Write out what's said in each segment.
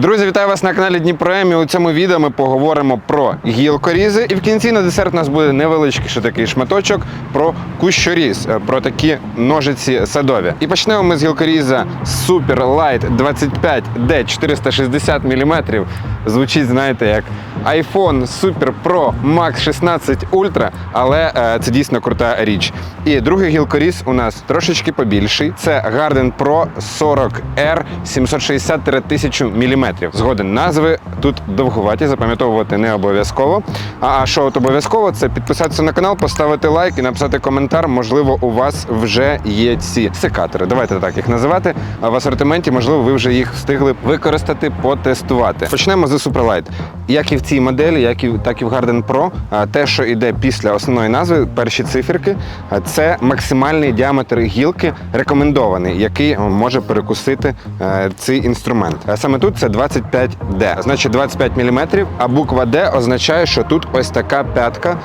Друзі, вітаю вас на каналі Дніпроемі. У цьому відео ми поговоримо про гілкорізи. І в кінці на десерт у нас буде невеличкий ще такий шматочок про кущоріз, е, про такі ножиці садові. І почнемо ми з гілкоріза Super Light 25D 460 мм. Звучить, знаєте, як iPhone Super Pro Max 16 Ultra, але е, це дійсно крута річ. І другий гілкоріз у нас трошечки побільший. Це Garden Pro 40R 760-1000 мм. Згоден назви тут довгуваті, запам'ятовувати не обов'язково. А, що от обов'язково, це підписатися на канал, поставити лайк і написати коментар. Можливо, у вас вже є ці секатори. Давайте так їх називати. А в асортименті, можливо, ви вже їх встигли використати, потестувати. Почнемо з Superlight. Як і в цій моделі, як і так і в Garden Pro, те, що йде після основної назви, перші циферки, це максимальний діаметр гілки рекомендований, який може перекусити е, цей інструмент. Саме тут це 25D, значить 25 мм, а буква D означає, що тут ось така п'ятка,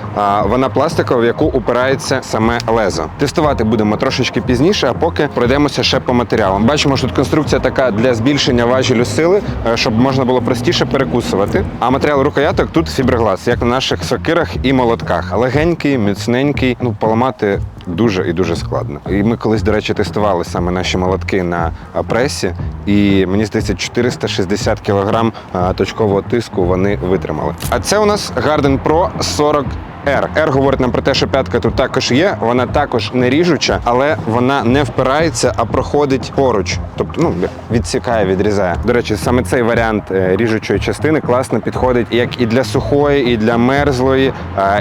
вона пластикова, в яку упирається саме лезо. Тестувати будемо трошечки пізніше, а поки пройдемося ще по матеріалам. Бачимо, що тут конструкція така для збільшення важелю сили, е, щоб можна було простіше перекусувати. А матеріал рукояток тут фіберглас, як на наших сокирах і молотках. Легенький, міцненький, ну поламати. Дуже і дуже складно. І ми колись, до речі, тестували саме наші молотки на пресі, і мені здається, 460 кг точкового тиску вони витримали. А це у нас Garden Pro 40 R. R говорить нам про те, що п'ятка тут також є. Вона також не ріжуча, але вона не впирається, а проходить поруч. Тобто, ну відсікає, відрізає. До речі, саме цей варіант е, ріжучої частини класно підходить як і для сухої, і для мерзлої,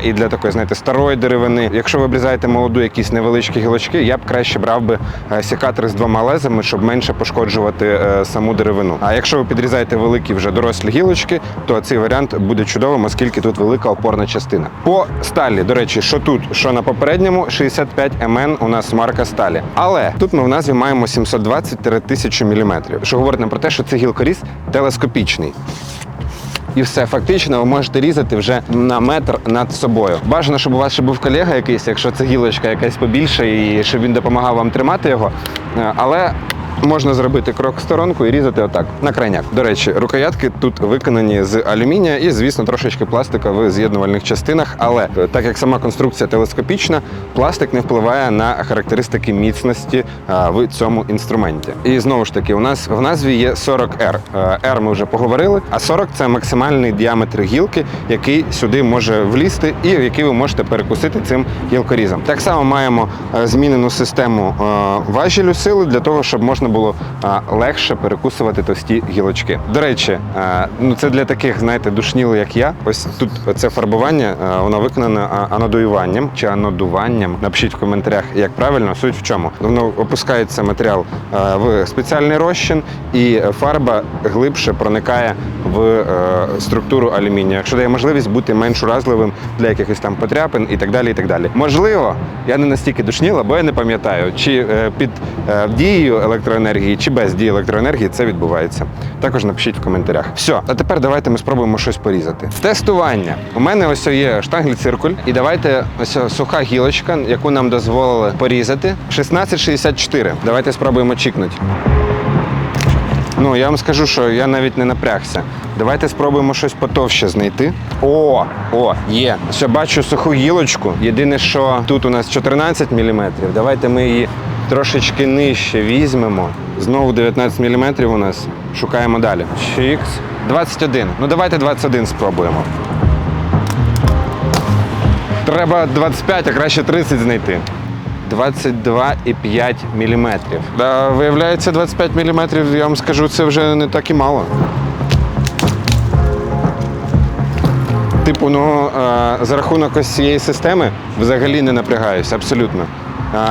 і для такої, знаєте, старої деревини. Якщо ви обрізаєте молоду якісь невеличкі гілочки, я б краще брав би е, сікатор з двома лезами, щоб менше пошкоджувати е, саму деревину. А якщо ви підрізаєте великі вже дорослі гілочки, то цей варіант буде чудовим, оскільки тут велика опорна частина. По сталі, до речі, що тут, що на попередньому, 65 МН у нас марка сталі. Але тут ми в назві маємо 720-1000 мм, що говорить нам про те, що цей гілкоріз телескопічний. І все, фактично, ви можете різати вже на метр над собою. Бажано, щоб у вас ще був колега якийсь, якщо це гілочка якась побільша, і щоб він допомагав вам тримати його. Е, Але можна зробити крок в сторонку і різати отак на крайняк. До речі, рукоятки тут виконані з алюмінія і, звісно, трошечки пластика в з'єднувальних частинах. Але е, так як сама конструкція телескопічна, пластик не впливає на характеристики міцності в цьому інструменті. І знову ж таки, у нас в назві є 40R. Е, R ми вже поговорили, а 40 це максимальний діаметр гілки, який сюди може влізти, і який ви можете перекусити цим гілкорізом. Так само маємо е, змінену систему е, важелю сили для того, щоб можна було легше перекусувати товсті гілочки. До речі, ну це для таких, знаєте, душнілих, як я. Ось тут це фарбування, воно виконане анодуюванням чи анодуванням. Напишіть в коментарях, як правильно. Суть в чому. Воно опускається матеріал в спеціальний розчин, і фарба глибше проникає в е, структуру алюмінія, що дає можливість бути менш уразливим для якихось там потряпин і так далі. І так далі. Можливо, я не настільки душніла, бо я не пам'ятаю, чи е, під е, дією електроенергії, чи без дії електроенергії це відбувається. Також напишіть в коментарях. Все, а тепер давайте ми спробуємо щось порізати. Тестування. У мене ось є штангель-циркуль, і давайте ось суха гілочка, яку нам дозволили порізати. 1664. Давайте спробуємо чікнути. Ну, я вам скажу, що я навіть не напрягся. Давайте спробуємо щось потовще знайти. О, о, є. Все, бачу суху гілочку. Єдине, що тут у нас 14 мм. Давайте ми її трошечки нижче візьмемо. Знову 19 мм у нас. Шукаємо далі. Чікс. 21. Ну давайте 21 спробуємо. Треба 25, а краще 30 знайти. 22,5 мм. Да, виявляється, 25 мм, я вам скажу, це вже не так і мало. Типу, ну е, за рахунок ось цієї системи взагалі не напрягаюся, абсолютно.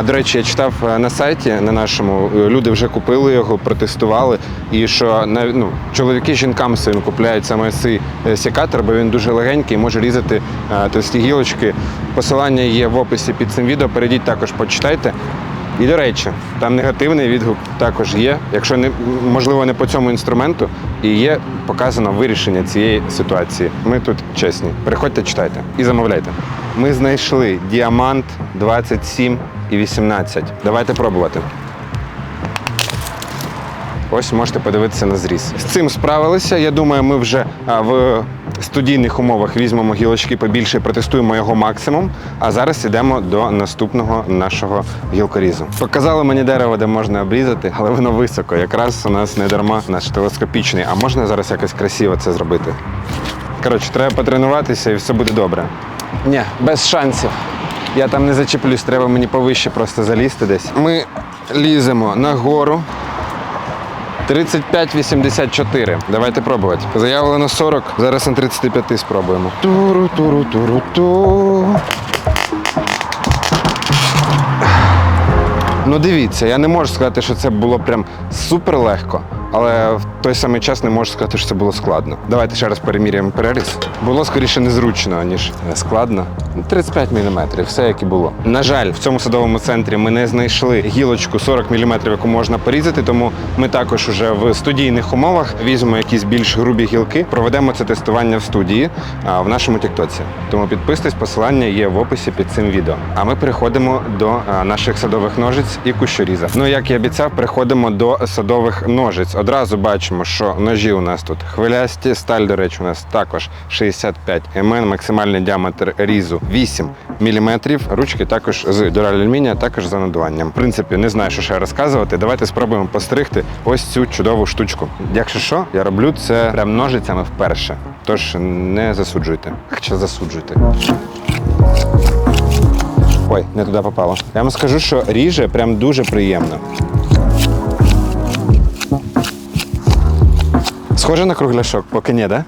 До речі, я читав е, на сайті на нашому, е, люди вже купили його, протестували. І що ну, чоловіки жінкам своїм купляють саме цей секатор, бо він дуже легенький, може різати е, товсті гілочки. Посилання є в описі під цим відео. Перейдіть також, почитайте. І до речі, там негативний відгук також є. Якщо не можливо не по цьому інструменту, і є показано вирішення цієї ситуації. Ми тут чесні. Переходьте, читайте і замовляйте. Ми знайшли діамант 27 і 18. Давайте пробувати. Ось можете подивитися на зріз. З цим справилися. Я думаю, ми вже в студійних умовах візьмемо гілочки побільше протестуємо його максимум. А зараз йдемо до наступного нашого гілкорізу. Показали мені дерево, де можна обрізати, але воно високо. Якраз у нас не дарма наш телескопічний. А можна зараз якось красиво це зробити? Коротше, треба потренуватися і все буде добре. Ні, без шансів. Я там не зачеплюсь, треба мені повище просто залізти десь. Ми ліземо нагору. 35,84. Давайте пробувати. Заявлено 40, зараз на 35 спробуємо. Туру, туру, туру, ту. Ну дивіться, я не можу сказати, що це було прям супер легко, але в той самий час не можу сказати, що це було складно. Давайте ще раз переміряємо переріз. Було скоріше незручно, ніж складно. 35 мм, все як і було. На жаль, в цьому садовому центрі ми не знайшли гілочку 40 мм, яку можна порізати, тому ми також уже в студійних умовах візьмемо якісь більш грубі гілки, проведемо це тестування в студії в нашому тіктоці. Тому підписуйтесь, посилання є в описі під цим відео. А ми переходимо до наших садових ножиць і кущоріза. Ну як і обіцяв, переходимо до садових ножиць. Одразу бачимо, що ножі у нас тут хвилясті, сталь, до речі, у нас також 65 мм, максимальний діаметр різу 8 мм. Ручки також з дюралюмінія, також за надуванням. В принципі, не знаю, що ще розказувати. Давайте спробуємо постригти ось цю чудову штучку. Якщо що, я роблю це прям ножицями вперше. Тож не засуджуйте. Хоча засуджуйте. Ой, не туди попало. Я вам скажу, що ріже прям дуже приємно. Схоже на кругляшок, поки ні, да?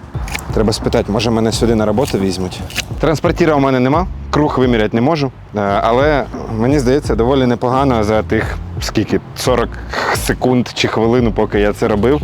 Треба спитати, може мене сюди на роботу візьмуть. Транспортіра у мене нема, круг виміряти не можу. Е, Але мені здається, доволі непогано за тих скільки 40 секунд чи хвилину, поки я це робив.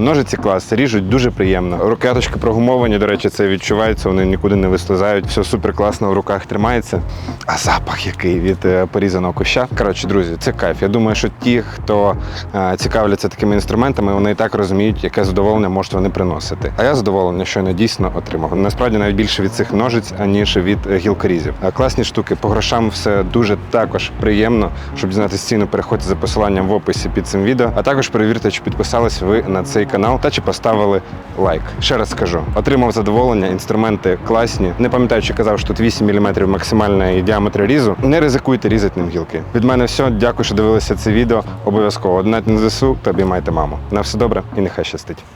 Ножиці клас, ріжуть дуже приємно. Рукяточки прогумовані, до речі, це відчувається, вони нікуди не вислизають. Все супер класно в руках тримається. А запах який від е, порізаного куща. Коротше, друзі, це кайф. Я думаю, що ті, хто е, цікавляться такими інструментами, вони і так розуміють, яке задоволення можуть вони приносити. А я задоволений, що я дійсно отримав. Насправді навіть більше від цих ножиць, аніж від е, гілкорізів. Класні штуки по грошам все дуже також приємно. Щоб дізнатися ціну, переходьте за посиланням в описі під цим відео. А також перевірте, чи підписались ви на цей канал та чи поставили лайк. Ще раз скажу: отримав задоволення, інструменти класні. Не пам'ятаю, чи казав, що тут 8 мм максимальний діаметр різу. Не ризикуйте різати ним гілки. Від мене все. Дякую, що дивилися це відео. Обов'язково однать на ЗСУ та обіймайте маму. На все добре і нехай щастить.